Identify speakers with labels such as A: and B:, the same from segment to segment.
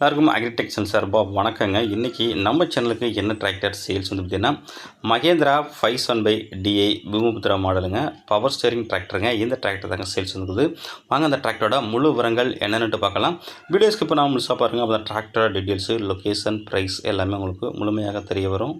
A: எல்லாருக்கும் அக்ரிடெக்ஷன் சார்பாக வணக்கங்க. இன்றைக்கி நம்ம சேனலுக்கு என்ன டிராக்டர் சேல்ஸ் வந்து பார்த்திங்கன்னா Mahindra five one five DI Bhoomiputra மாடலுங்க பவர் ஸ்டேரிங் டிராக்டருங்க இந்த டிராக்டர் தாங்க சேல்ஸ் வந்துருக்குது வாங்க அந்த டிராக்டரோட முழு விவரங்கள் என்னென்னு பார்க்கலாம். வீடியோஸ்க்கு இப்போ நான் முழுசாக பாருங்கள் அப்போ டிராக்டரோட டீட்டெயில்ஸு லொக்கேஷன் ப்ரைஸ் எல்லாமே உங்களுக்கு முழுமையாக தெரிய வரும்.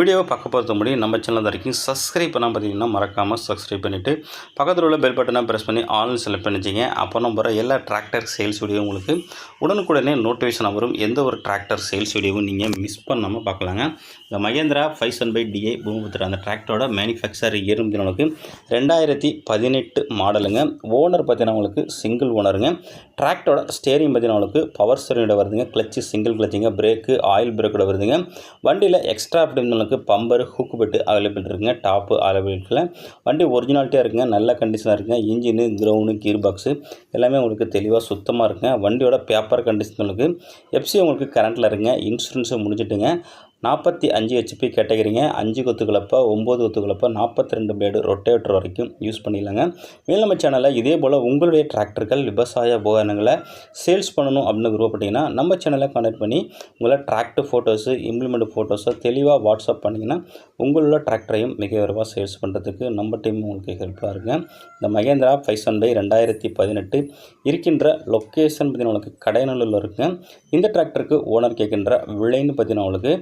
A: வீடியோவை பார்க்க பொறுத்த முடியும் நம்ம சேனல் வரைக்கும் சப்ஸ்கிரைப் பண்ணால் பார்த்தீங்கன்னா மறக்காமல் சப்ஸ்கிரைப் பண்ணிவிட்டு பக்கத்தில் உள்ள பெல் பட்டனை ப்ரெஸ் பண்ணி ஆன்லைன் செலக்ட் பண்ணிச்சிங்க அப்போ நம்ம வர எல்லா டிராக்டர் சேல்ஸ் வீடியோ உங்களுக்கு உடனுக்குடனே நோட்டிஃபிகேஷன் வரும். எந்த ஒரு டிராக்டர் சேல்ஸ் வீடியோவும் நீங்கள் மிஸ் பண்ணாமல் பார்க்கலாங்க. இந்த Mahindra five one five DI Bhoomiputra அந்த டிராக்டரோட மேனுஃபேக்சர் இயர் உங்களுக்கு ரெண்டாயிரத்தி பதினெட்டு மாடலுங்க ஓனர் பார்த்தீங்கன்னா உங்களுக்கு சிங்கிள் ஓனருங்க டிராக்டரோட ஸ்டேரிங் பார்த்தீங்கன்னா உங்களுக்கு பவர் ஸ்டேரிங்கோட வருதுங்க. கிளச்சு சிங்கிள் கிளச்சிங்க பிரேக்கு ஆயில் பிரேக்கோட வருதுங்க. வண்டியில் எக்ஸ்ட்ரா அப்படின்னு உங்களுக்கு பம்பர் ஹூக்கு பெட்டு அவைலபிள் இருக்குங்க. டாப்பு அவைலபிள் இருக்குல்ல. வண்டி ஒரிஜினாலிட்டியாக இருக்குங்க. நல்ல கண்டிஷனாக இருக்குங்க. இன்ஜினு கிரவுண்டு கீர் பாக்ஸு எல்லாமே உங்களுக்கு தெளிவாக சுத்தமாக இருக்குங்க. வண்டியோட பேப்பர் கண்டிஷன் உங்களுக்கு. எஃப்சி உங்களுக்கு கரண்ட்டில் இருக்குங்க. இன்சூரன்ஸும் முடிஞ்சிட்டுங்க. நாற்பத்தி அஞ்சு ஹெச்பி கேட்டகிரிங்க. அஞ்சு கொத்துக்களப்போ ஒம்பது கொத்துக்களப்போ நாற்பத்தி ரெண்டு பிளேடு ரொட்டேட்டர் வரைக்கும் யூஸ் பண்ணிடலாங்க. மேலும் நம்ம சேனலில் இதே போல் உங்களுடைய டிராக்டர்கள் விவசாய உபகரணங்களை சேல்ஸ் பண்ணணும் அப்படின்னு விருப்பப்பட்டீங்கன்னா நம்ம சேனலை கான்டாக்ட் பண்ணி உங்களை டிராக்டர் ஃபோட்டோஸு இம்ப்ளிமெண்ட் ஃபோட்டோஸை தெளிவாக வாட்ஸ்அப் பண்ணிங்கன்னா உங்களோட டிராக்டரையும் மிக விரைவாக சேல்ஸ் பண்ணுறதுக்கு நம்ம டீம் உங்களுக்கு ஹெல்ப்ஃபுல்லாக இருக்குங்க. இந்த மகேந்திரா ஃபைவ் ஒன் பை ரெண்டாயிரத்தி பதினெட்டு இருக்கின்ற லொக்கேஷன் பார்த்தீங்கன்னா உங்களுக்கு கடைநல்லூரில் இருக்குங்க. இந்த டிராக்டருக்கு ஓனர் கேட்கின்ற விலைன்னு பார்த்தீங்கன்னா உங்களுக்கு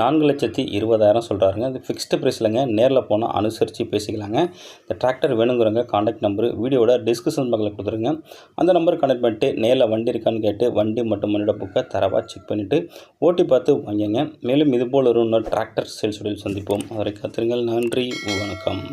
A: நான்கு லட்சத்தி இருபதாயிரம் சொல்கிறாருங்க இது ஃபிக்ஸ்டு ப்ரைஸ்லங்க நேரில் போனால் அனுசரித்து பேசிக்கலாங்க. இந்த டிராக்டர் வேணுங்கிறவங்க காண்டாக்ட் நம்பரு வீடியோட டிஸ்கிரிப்ஷன் பக்கத்தில் கொடுத்துருங்க. அந்த நம்பர் கனெக்ட் பண்ணிட்டு நேரில் வண்டி இருக்கான்னு கேட்டு வண்டி மட்டும் மணியோட புக்கை தரவாக செக் பண்ணிவிட்டு ஓட்டி பார்த்து வாங்கிங்க மேலும் இதுபோல் ஒரு இன்னொரு டிராக்டர் சேல்ஸ் சந்திப்போம். அவரை காத்திருங்கள். நன்றி. வணக்கம்.